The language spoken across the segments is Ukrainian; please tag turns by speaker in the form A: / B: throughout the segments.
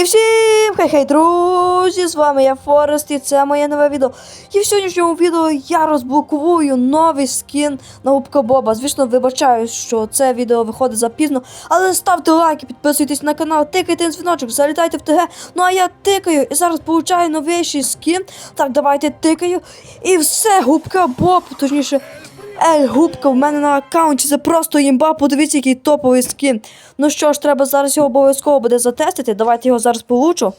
A: І всім хей-хей, друзі! З вами я Форест і це моє нове відео. І в сьогоднішньому відео я розблоковую новий скін на губка Боба. Звісно, вибачаю, що це відео виходить запізно, але ставте лайки, підписуйтесь на канал, тикайте на дзвіночок, залітайте в ТГ. Ну а я тикаю і зараз получаю новіший скін. Так, давайте тикаю. І все, губка Боб, точніше. Ель, губка в мене на аккаунті, це просто імба, подивіться, який топовий скін. Ну що ж, треба зараз його обов'язково буде затестити. Давайте його зараз получу.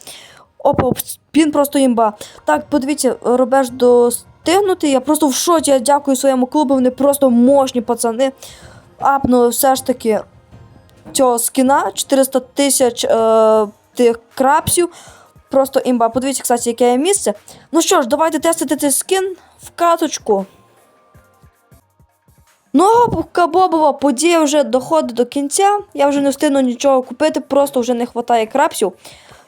A: Опа, він просто імба. Так, подивіться, робеш достигнути. Я просто в шоці. Я дякую своєму клубу. Вони просто мощні пацани. Апнули все ж таки цього скіна 400 тисяч е, тих крапсів. Просто імба. Подивіться, кстати, яке є місце. Ну що ж, давайте тестити цей скін в каточку. Ну, а Бобова подія вже доходить до кінця. Я вже не встигну нічого купити, просто вже не вистачає крапсів.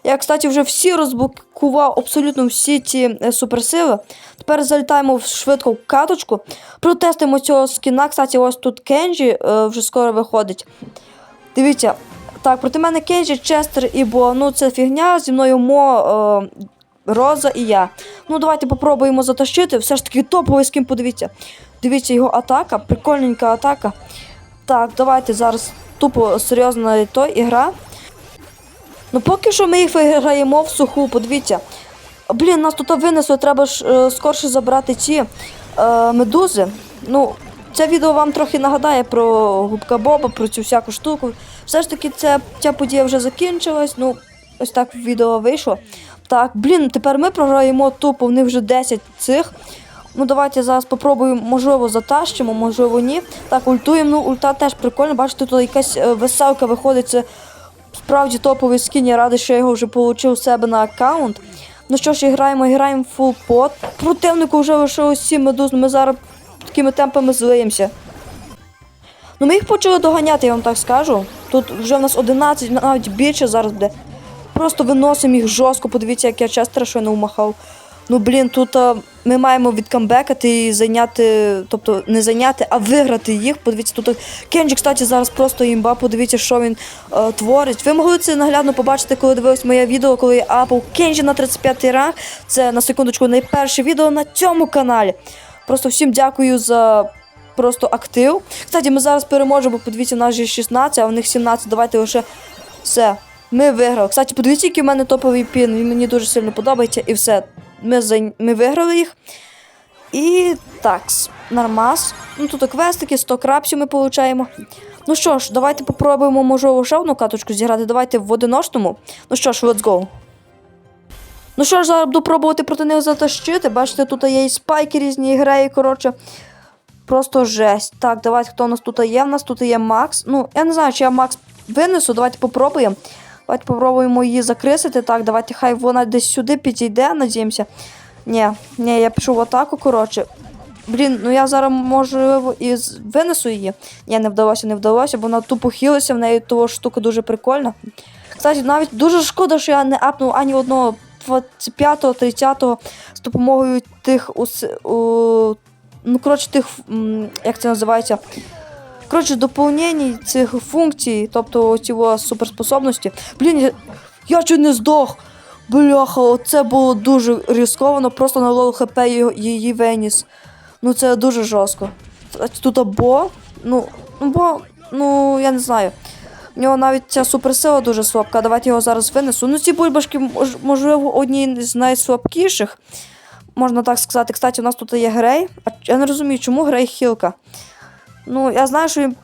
A: Я, кстати, вже всі розблокував абсолютно всі ці е, суперсили. Тепер залітаємо в- швидко в каточку. Протестимо цього скіна. Кстати, ось тут Кенджі е, вже скоро виходить. Дивіться, так, проти мене Кенджі, Честер і Бо. Ну, це фігня, зі мною Мо, е, Роза і я. Ну, давайте попробуємо затащити. Все ж таки топовий скін, подивіться. Дивіться його атака, прикольненька атака. Так, давайте зараз тупо серйозна той ігра. Ну, поки що ми їх виграємо в суху, подивіться. Блін, нас тут винесло, треба ж е, скорше забрати ці е, медузи. Ну, це відео вам трохи нагадає про губка Боба, про цю всяку штуку. Все ж таки, це, ця подія вже закінчилась. Ну, ось так відео вийшло. Так, блін, тепер ми програємо тупо, в них вже 10 цих. Ну, давайте зараз попробуємо, можливо, затащимо, можливо, ні. Так, ультуємо, ну, ульта теж прикольно. Бачите, тут якась е, веселка виходить. Це справді топовий скін. Я радий, що я його вже отримав себе на аккаунт. Ну що ж, граємо, граємо фул пот. Противнику вже лишилось 7 медуз, ну ми зараз такими темпами злиємося. Ну, ми їх почали доганяти, я вам так скажу. Тут вже в нас 11, навіть більше зараз буде. Просто виносимо їх жорстко, подивіться, як я Честера щойно умахав. Ну, блін, тут а, ми маємо відкамбекати і зайняти, тобто не зайняти, а виграти їх. Подивіться, тут Кенджі, кстати, зараз просто імба, подивіться, що він е, творить. Ви могли це наглядно побачити, коли дивились моє відео, коли я апав Кенджі на 35 й ранг. Це на секундочку найперше відео на цьому каналі. Просто всім дякую за просто актив. Кстати, ми зараз переможемо, подивіться, нас же 16, а у них 17. Давайте лише все. Ми виграли. Кстати, подивіться, який в мене топовий пін. Він мені дуже сильно подобається. І все. Ми, ми виграли їх. І такс, нормас. Ну тут квестики, 100 крапсів ми получаємо. Ну що ж, давайте попробуємо, можливо, ще одну каточку зіграти. Давайте в одиночному. Ну що ж, let's go. Ну що ж, зараз буду пробувати проти них затащити. Бачите, тут є і спайки різні, і коротше. Просто жесть. Так, давайте, хто у нас тут є? У нас тут є Макс. Ну, я не знаю, чи я Макс винесу. Давайте попробуємо. Давайте попробуємо її закрисити. Так, давайте хай вона десь сюди підійде, надіємося. Ні, ні, я пішов в атаку, коротше. Блін, ну я зараз можливо і винесу її. Ні, не вдалося, не вдалося, бо вона тупо хилася, в неї того штука дуже прикольна. Кстати, навіть дуже шкода, що я не апнув ані одного 25-го, 30-го з допомогою тих ус- у, ну, коротше, тих, як це називається? Коротше, доповнень цих функцій, тобто цього суперспособності. Блін, я, я чуть не здох. Бляха, оце було дуже ризиковано, просто на лол хп її, виніс. Ну це дуже жорстко. Тут або, ну, бо, ну я не знаю. В нього навіть ця суперсила дуже слабка. Давайте його зараз винесу. Ну, ці бульбашки, можливо, одні з найслабкіших. Можна так сказати. Кстати, у нас тут є грей. Я не розумію, чому грей хілка. Ну, я знаю, що він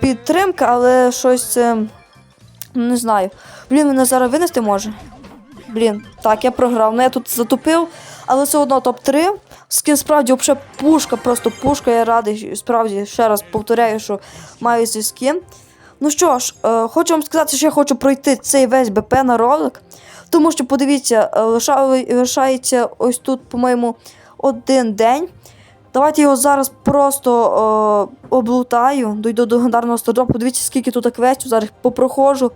A: підтримка, але щось. е, ну, не знаю. Блін, мене зараз винести може. Блін, так, я програв. Ну я тут затупив, але все одно топ-3. Скін справді взагалі пушка, просто пушка. Я радий. Справді, ще раз повторяю, що маю цей скін. Ну що ж, е, хочу вам сказати, що я хочу пройти цей весь БП на ролик. Тому що, подивіться, е, лишається ось тут, по-моєму, один день. Давайте його зараз просто е, облутаю, дойду до легендарного стардропу. Подивіться, скільки тут квестів, зараз попроходжу.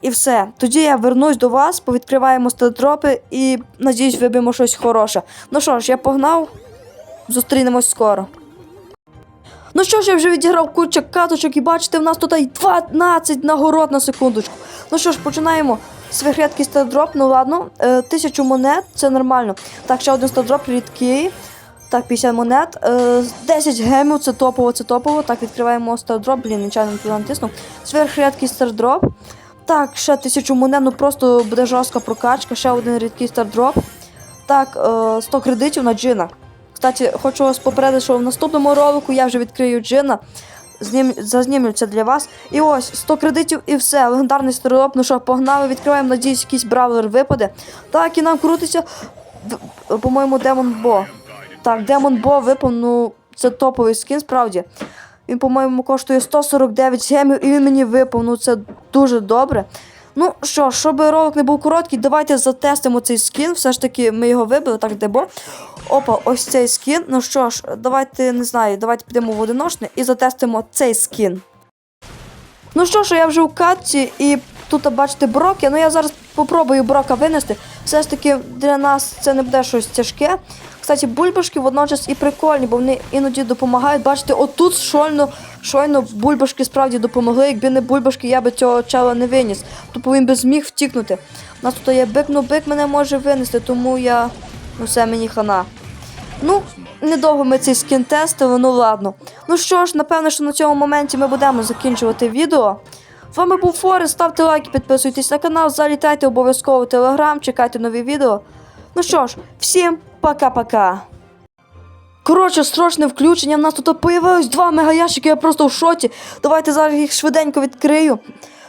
A: І все. Тоді я вернусь до вас, повідкриваємо стардропи і надіюсь, виб'ємо щось хороше. Ну що ж, я погнав. Зустрінемось скоро. Ну що ж, я вже відіграв куча каточок і бачите, в нас тут 12 нагород на секундочку. Ну що ж, починаємо Сверхрядкий стардроп, ну ладно. Е, тисячу монет, це нормально. Так, ще один стардроп рідкий. Так, 50 монет. Е, 10 гемів, це топово, це топово. Так, відкриваємо стардроп. Блін, нечайно туди натиснув. Сверхрядкий стардроп. Так, ще тисячу монет, ну просто буде жорстка прокачка. Ще один рідкий стардроп. Так, е, 100 кредитів на джина. Кстати, хочу вас попередити, що в наступному ролику я вже відкрию джина. Знім... Зазнімлю це для вас. І ось 100 кредитів і все. Легендарний старлоп. Ну що, погнали, відкриваємо, надіюсь, якийсь бравлер випаде. Так, і нам крутиться. По-моєму, Демон Бо. Так, Демон Бо випав, ну це топовий скін, справді. Він, по-моєму, коштує 149 гемів, і він мені випав. Ну це дуже добре. Ну що, щоб ролик не був короткий, давайте затестимо цей скін. Все ж таки ми його вибили, так дебо. Опа, ось цей скін. Ну що ж, давайте не знаю, давайте підемо в одиночне і затестимо цей скін. Ну що ж, я вже у катці і тут бачите броки. Ну я зараз попробую брока винести. Все ж таки для нас це не буде щось тяжке. Кстати, бульбашки водночас і прикольні, бо вони іноді допомагають. Бачите, отут щойно, щойно бульбашки справді допомогли. Якби не бульбашки, я би цього чела не виніс. Тобто він би зміг втікнути. У нас тут є бик, ну бик мене може винести, тому я. Ну все, мені хана. Ну, недовго ми цей скін тестили, ну ладно. Ну що ж, напевно, що на цьому моменті ми будемо закінчувати відео. З вами був Форест, ставте лайки, підписуйтесь на канал, залітайте обов'язково в телеграм, чекайте нові відео. Ну що ж, всім пока-пока. Коротше, срочне включення. В нас тут появилось два мегаящики, я просто в шоті. Давайте зараз їх швиденько відкрию.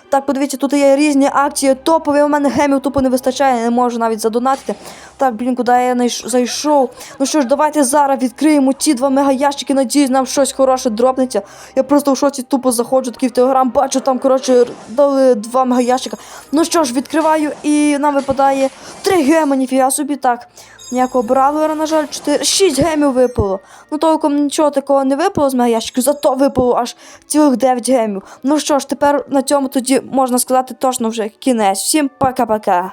A: Так, подивіться, тут є різні акції, топові. У мене гемів тупо не вистачає, не можу навіть задонатити. Так, блін, куди я зайшов? Ну що ж, давайте зараз відкриємо ці два мегаящики. Надіюсь, нам щось хороше дропнеться. Я просто в шоці тупо заходжу такий в телеграм, бачу там, коротше, дали два мегаящика. Ну що ж, відкриваю, і нам випадає три геми, ніфіга собі так. Ніякого бравлера, на жаль, 4, 6 гемів випало. Ну толком нічого такого не випало з мегаящиків, зато випало аж цілих 9 гемів. Ну що ж, тепер на цьому тоді можна сказати точно вже кінець. Всім пока-пока.